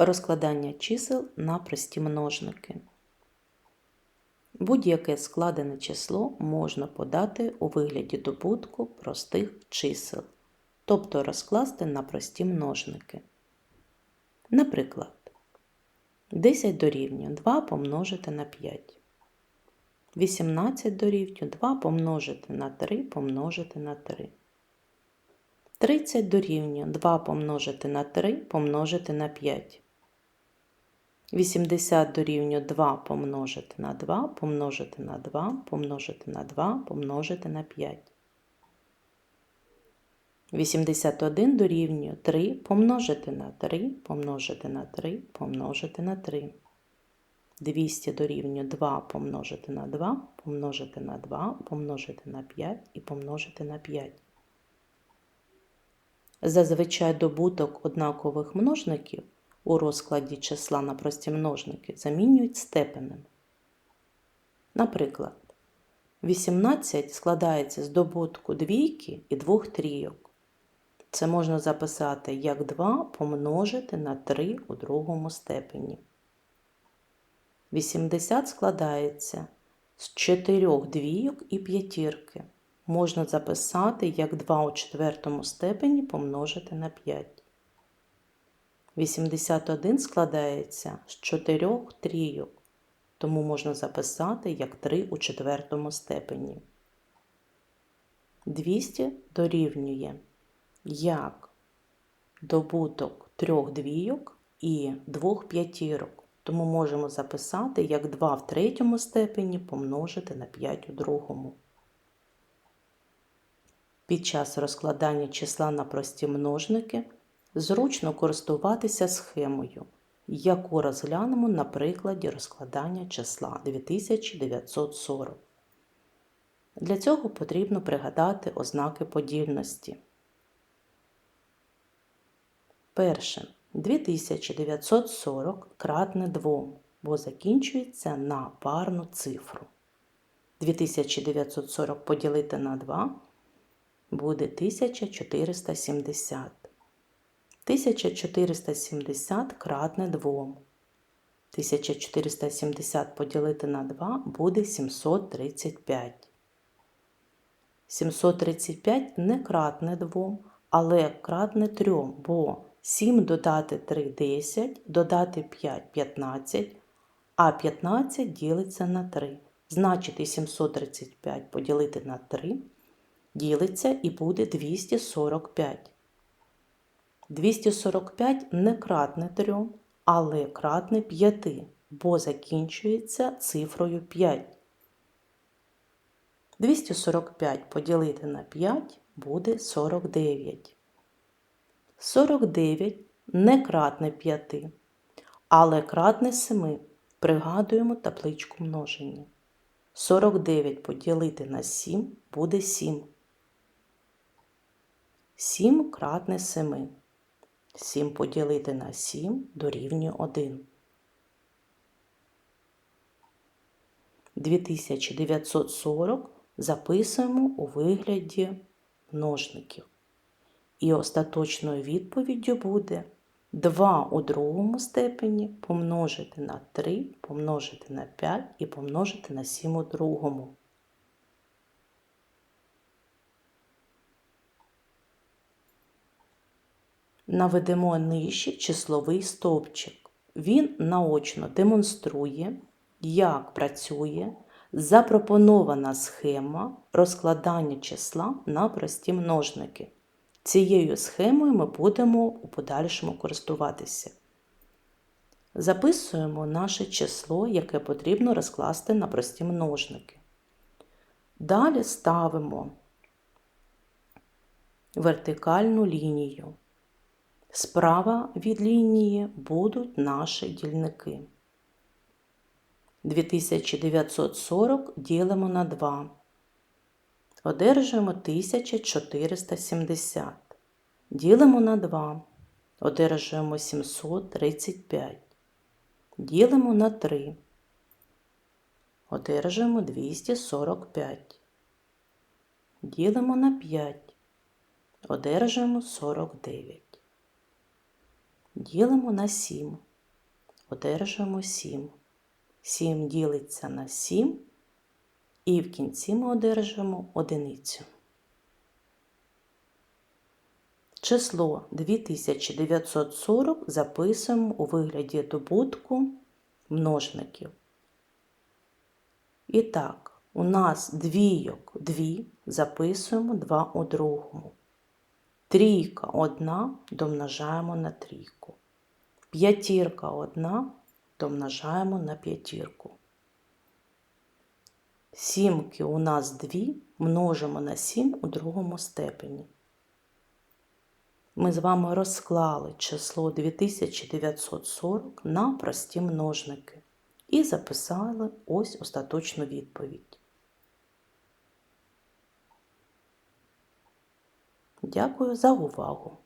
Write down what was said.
Розкладання чисел на прості множники. Будь-яке складене число можна подати у вигляді добутку простих чисел, тобто розкласти на прості множники. Наприклад, 10 дорівнює 2 помножити на 5. 18 дорівнює 2 помножити на 3 помножити на 3. 30 дорівнює 2 помножити на 3 помножити на 5. 80 дорівнює 2 помножити на 2 помножити на 2 помножити на 2 помножити на 5. 81 дорівнює 3 помножити на 3 помножити на 3 помножити на 3. 200 дорівнює 2 помножити на 2 помножити на 2 помножити на 5 і помножити на 5. Зазвичай добуток однакових множників у розкладі числа на прості множники замінюють степенем. Наприклад, 18 складається з добутку двійки і двох трійок. Це можна записати як 2 помножити на 3 у другому степені. 80 складається з 4 двійок і п'ятірки. Можна записати як 2 у четвертому степені помножити на 5. 81 складається з 4 трійок, тому можна записати як 3 у четвертому степені. 200 дорівнює як добуток 3 двійок і 2 п'ятірок, тому можемо записати як 2 в третьому степені помножити на 5 у другому. Під час розкладання числа на прості множники зручно користуватися схемою, яку розглянемо на прикладі розкладання числа 2940. Для цього потрібно пригадати ознаки подільності. Перше. 2940 кратне 2, бо закінчується на парну цифру. 2940 поділити на 2 буде 1470. 1470 кратне 2. 1470 поділити на 2 буде 735. 735 не кратне 2, але кратне 3, бо 7 додати 3 10, додати 5 15, а 15 ділиться на 3. Значить, і 735 поділити на 3 ділиться і буде 245. 245 не кратне 3, але кратне 5, бо закінчується цифрою 5. 245 поділити на 5 буде 49. 49 не кратне 5, але кратне 7. Пригадуємо табличку множення. 49 поділити на 7 буде 7. 7 кратне 7. 7 поділити на 7 дорівнює 1. 2940 записуємо у вигляді множників. І остаточною відповіддю буде 2 у другому степені помножити на 3, помножити на 5 і помножити на 7 у другому. Наведемо нижче числовий стовпчик. Він наочно демонструє, як працює запропонована схема розкладання числа на прості множники. Цією схемою ми будемо у подальшому користуватися. Записуємо наше число, яке потрібно розкласти на прості множники. Далі ставимо вертикальну лінію. Справа від лінії будуть наші дільники. 2940 ділимо на 2. Одержуємо 1470. Ділимо на 2. Одержуємо 735. Ділимо на 3. Одержуємо 245. Ділимо на 5. Одержуємо 49. Ділимо на 7. одержимо 7. 7 ділиться на 7, і в кінці ми одержимо одиницю. Число 2940 записуємо у вигляді добутку множників. І так, у нас двійок 2 записуємо 2 у другому. Трійка 1 домножаємо на трійку. П'ятірка 1 домножаємо на п'ятірку. Сімки у нас 2 множимо на 7 у другому степені. Ми з вами розклали число 2940 на прості множники і записали ось остаточну відповідь. Дякую за увагу!